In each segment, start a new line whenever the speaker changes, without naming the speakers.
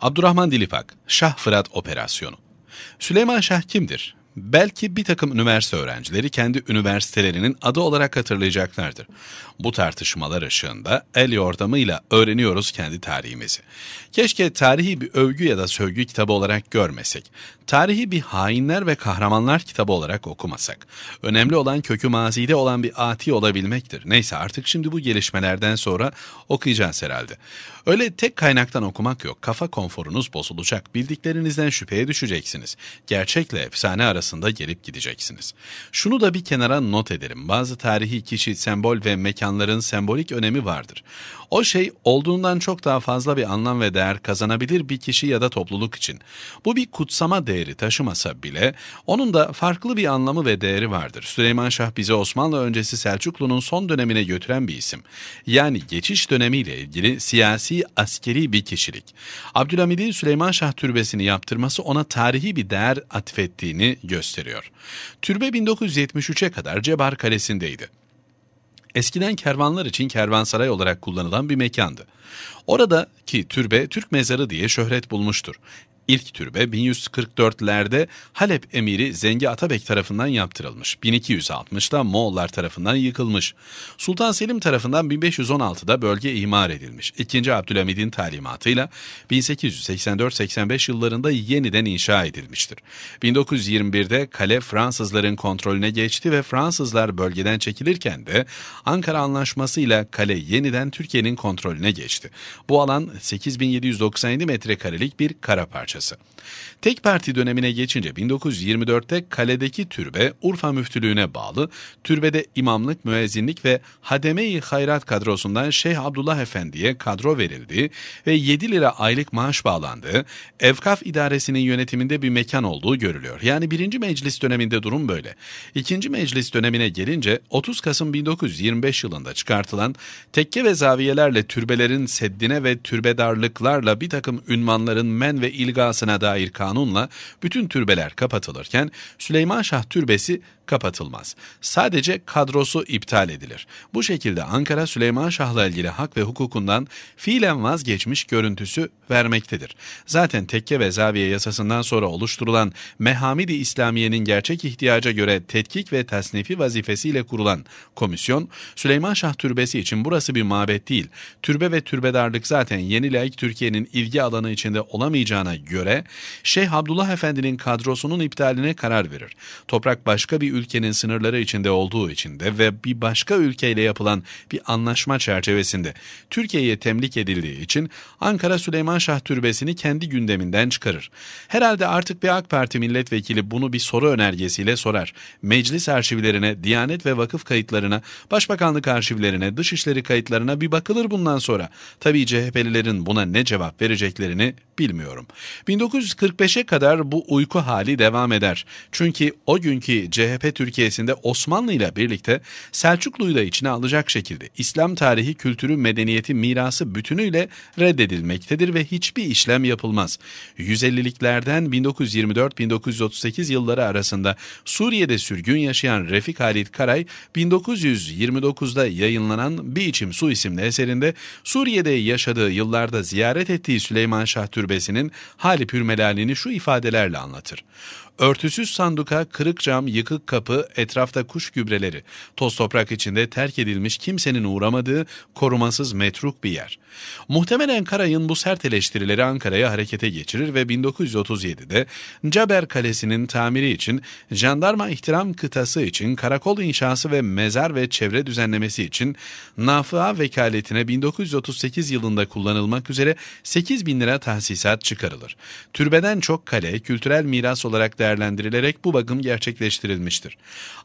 Abdurrahman Dilipak, Şah Fırat Operasyonu. Süleyman Şah kimdir? Belki bir takım üniversite öğrencileri kendi üniversitelerinin adı olarak hatırlayacaklardır. Bu tartışmalar ışığında el yordamıyla öğreniyoruz kendi tarihimizi. Keşke tarihi bir övgü ya da sövgü kitabı olarak görmesek. Tarihi bir hainler ve kahramanlar kitabı olarak okumasak. Önemli olan kökü mazide olan bir ati olabilmektir. Neyse artık şimdi bu gelişmelerden sonra okuyacağız herhalde. Öyle tek kaynaktan okumak yok. Kafa konforunuz bozulacak. Bildiklerinizden şüpheye düşeceksiniz. Gerçekle efsane arasında gelip gideceksiniz. Şunu da bir kenara not ederim. Bazı tarihi kişi, sembol ve mekanların sembolik önemi vardır. O şey olduğundan çok daha fazla bir anlam ve değer kazanabilir bir kişi ya da topluluk için. Bu bir kutsama değeri taşımasa bile onun da farklı bir anlamı ve değeri vardır. Süleyman Şah bizi Osmanlı öncesi Selçuklu'nun son dönemine götüren bir isim. Yani geçiş dönemiyle ilgili siyasi askeri bir kişilik. Abdülhamid'in Süleyman Şah türbesini yaptırması ona tarihi bir değer atfettiğini gösteriyor. Türbe 1973'e kadar Cebar Kalesi'ndeydi. Eskiden kervanlar için kervansaray olarak kullanılan bir mekandı. Oradaki türbe Türk mezarı diye şöhret bulmuştur. İlk türbe 1144'lerde Halep emiri Zengi Atabek tarafından yaptırılmış. 1260'da Moğollar tarafından yıkılmış. Sultan Selim tarafından 1516'da bölge imar edilmiş. İkinci Abdülhamid'in talimatıyla 1884-85 yıllarında yeniden inşa edilmiştir. 1921'de kale Fransızların kontrolüne geçti ve Fransızlar bölgeden çekilirken de Ankara Anlaşması ile kale yeniden Türkiye'nin kontrolüne geçti. Bu alan 8797 metrekarelik bir kara parçası. Tek parti dönemine geçince 1924'te kaledeki türbe Urfa müftülüğüne bağlı, türbede imamlık, müezzinlik ve hademe-i hayrat kadrosundan Şeyh Abdullah Efendi'ye kadro verildi ve 7 lira aylık maaş bağlandığı, Evkaf idaresinin yönetiminde bir mekan olduğu görülüyor. Yani birinci meclis döneminde durum böyle. İkinci meclis dönemine gelince 30 Kasım 1925 yılında çıkartılan tekke ve zaviyelerle türbelerin seddine ve türbedarlıklarla bir takım ünvanların men ve ilgasına dair kanunla bütün türbeler kapatılırken Süleyman Şah Türbesi kapatılmaz. Sadece kadrosu iptal edilir. Bu şekilde Ankara Süleyman Şah'la ilgili hak ve hukukundan fiilen vazgeçmiş görüntüsü vermektedir. Zaten tekke ve zaviye yasasından sonra oluşturulan Mehamidi İslamiye'nin gerçek ihtiyaca göre tetkik ve tasnifi vazifesiyle kurulan komisyon, Süleyman Şah Türbesi için burası bir mabet değil, türbe ve türbedarlık zaten yeni laik Türkiye'nin ilgi alanı içinde olamayacağına göre Şeyh Abdullah Efendi'nin kadrosunun iptaline karar verir. Toprak başka bir ülkenin sınırları içinde olduğu için de ve bir başka ülkeyle yapılan bir anlaşma çerçevesinde Türkiye'ye temlik edildiği için Ankara Süleyman Şah Türbesi'ni kendi gündeminden çıkarır. Herhalde artık bir AK Parti milletvekili bunu bir soru önergesiyle sorar. Meclis arşivlerine, Diyanet ve vakıf kayıtlarına, Başbakanlık arşivlerine, Dışişleri kayıtlarına bir bakılır bundan sonra. Tabii CHP'lilerin buna ne cevap vereceklerini bilmiyorum. 1945'e kadar bu uyku hali devam eder. Çünkü o günkü CHP Türkiye'sinde Osmanlı ile birlikte Selçuklu'yu da içine alacak şekilde İslam tarihi, kültürü, medeniyeti, mirası bütünüyle reddedilmektedir ve hiçbir işlem yapılmaz. 150'liklerden 1924-1938 yılları arasında Suriye'de sürgün yaşayan Refik Halit Karay 1929'da yayınlanan Bir İçim Su isimli eserinde Suriye'de yaşadığı yıllarda ziyaret ettiği Süleyman Şah Türbesi'nin hali pürmelalini şu ifadelerle anlatır. Örtüsüz sanduka, kırık cam, yıkık kapı, etrafta kuş gübreleri, toz toprak içinde terk edilmiş kimsenin uğramadığı korumasız metruk bir yer. Muhtemelen Karay'ın bu sert eleştirileri Ankara'ya harekete geçirir ve 1937'de Caber Kalesi'nin tamiri için, jandarma ihtiram kıtası için, karakol inşası ve mezar ve çevre düzenlemesi için Nafıa vekaletine 1938 yılında kullanılmak üzere 8 bin lira tahsisat çıkarılır. Türbeden çok kale, kültürel miras olarak değerlendirilerek bu bakım gerçekleştirilmiştir.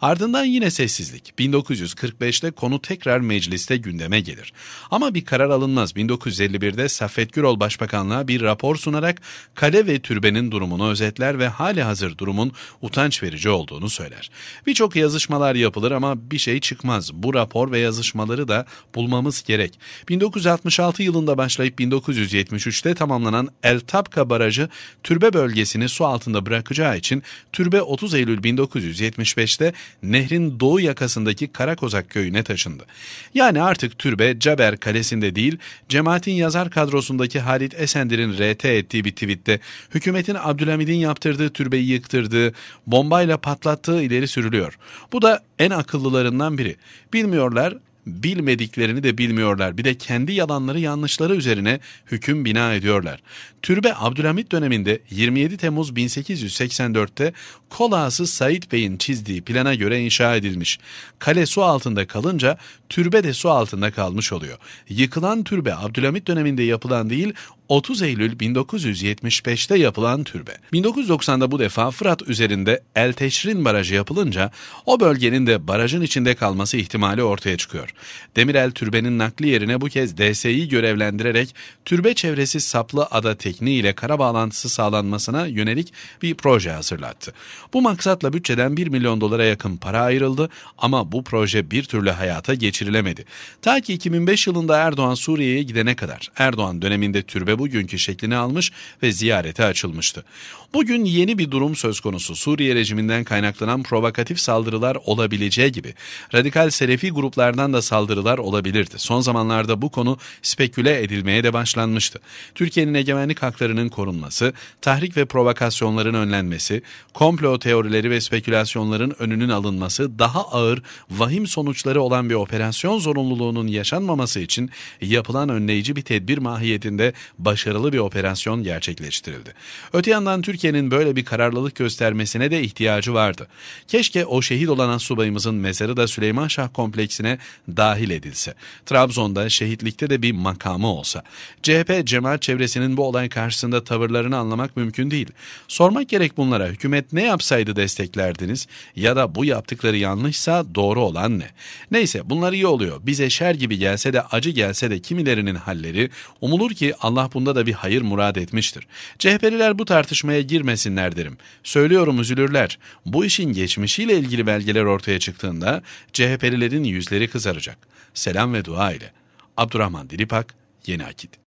Ardından yine sessizlik. 1945'te konu tekrar mecliste gündeme gelir. Ama bir karar alınmaz. 1951'de Saffet Gürol Başbakanlığa bir rapor sunarak kale ve türbenin durumunu özetler ve hali hazır durumun utanç verici olduğunu söyler. Birçok yazışmalar yapılır ama bir şey çıkmaz. Bu rapor ve yazışmaları da bulmamız gerek. 1966 yılında başlayıp 1973'te tamamlanan El Tapka Barajı türbe bölgesini su altında bırakacağı için için türbe 30 Eylül 1975'te nehrin doğu yakasındaki Karakozak köyüne taşındı. Yani artık türbe Caber Kalesi'nde değil, cemaatin yazar kadrosundaki Halit Esendir'in RT ettiği bir tweette hükümetin Abdülhamid'in yaptırdığı türbeyi yıktırdığı, bombayla patlattığı ileri sürülüyor. Bu da en akıllılarından biri. Bilmiyorlar bilmediklerini de bilmiyorlar. Bir de kendi yalanları yanlışları üzerine hüküm bina ediyorlar. Türbe Abdülhamit döneminde 27 Temmuz 1884'te Kolağası Said Bey'in çizdiği plana göre inşa edilmiş. Kale su altında kalınca türbe de su altında kalmış oluyor. Yıkılan türbe Abdülhamit döneminde yapılan değil 30 Eylül 1975'te yapılan türbe. 1990'da bu defa Fırat üzerinde El Teşrin Barajı yapılınca o bölgenin de barajın içinde kalması ihtimali ortaya çıkıyor. Demirel türbenin nakli yerine bu kez DSİ görevlendirerek türbe çevresi saplı ada tekniğiyle kara bağlantısı sağlanmasına yönelik bir proje hazırlattı. Bu maksatla bütçeden 1 milyon dolara yakın para ayrıldı ama bu proje bir türlü hayata geçirilemedi. Ta ki 2005 yılında Erdoğan Suriye'ye gidene kadar Erdoğan döneminde türbe bugünkü şeklini almış ve ziyarete açılmıştı. Bugün yeni bir durum söz konusu. Suriye rejiminden kaynaklanan provokatif saldırılar olabileceği gibi radikal Selefi gruplardan da saldırılar olabilirdi. Son zamanlarda bu konu speküle edilmeye de başlanmıştı. Türkiye'nin egemenlik haklarının korunması, tahrik ve provokasyonların önlenmesi, komplo teorileri ve spekülasyonların önünün alınması, daha ağır, vahim sonuçları olan bir operasyon zorunluluğunun yaşanmaması için yapılan önleyici bir tedbir mahiyetinde başarılı bir operasyon gerçekleştirildi. Öte yandan Türkiye'nin böyle bir kararlılık göstermesine de ihtiyacı vardı. Keşke o şehit olan subayımızın mezarı da Süleyman Şah kompleksine dahil edilse. Trabzon'da şehitlikte de bir makamı olsa. CHP cemaat çevresinin bu olay karşısında tavırlarını anlamak mümkün değil. Sormak gerek bunlara hükümet ne yapsaydı desteklerdiniz ya da bu yaptıkları yanlışsa doğru olan ne? Neyse bunlar iyi oluyor. Bize şer gibi gelse de acı gelse de kimilerinin halleri umulur ki Allah bunda da bir hayır murad etmiştir. CHP'liler bu tartışmaya girmesinler derim. Söylüyorum üzülürler. Bu işin geçmişiyle ilgili belgeler ortaya çıktığında CHP'lilerin yüzleri kızaracak. Selam ve dua ile. Abdurrahman Dilipak, Yeni Akit.